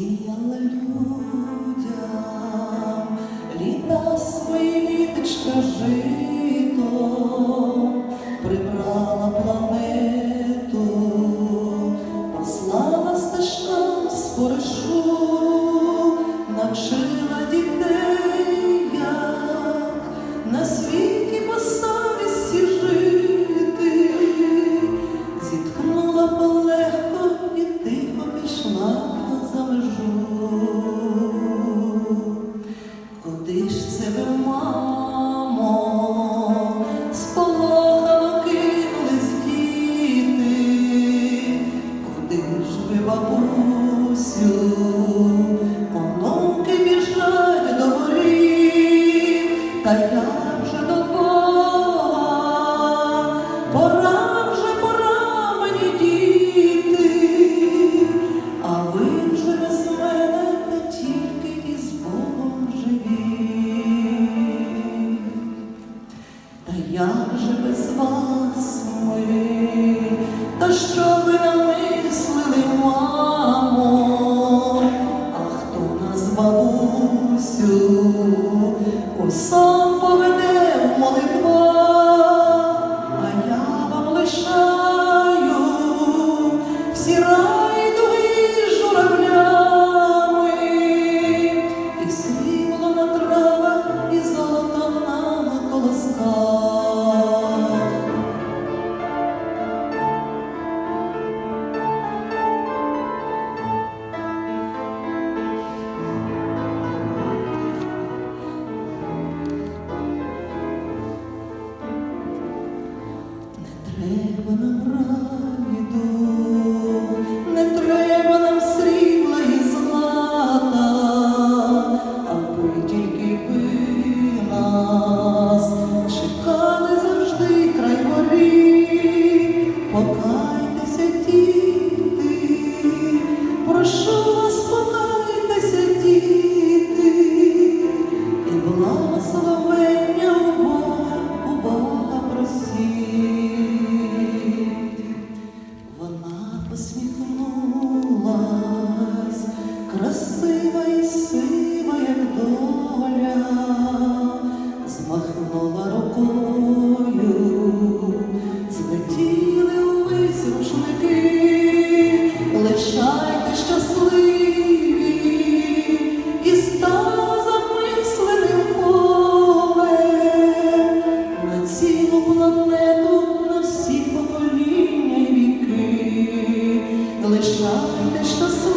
Сіяла людям літа свої літочка жито, прибрала планету, послала стежкам споришу, навчила. Хай нам же до Бога, пора вже, пора мені діти, а ви вже без мене не тільки із Богом. Та як же без вас мої, та що ви на ми? o som por Deus. desta estação.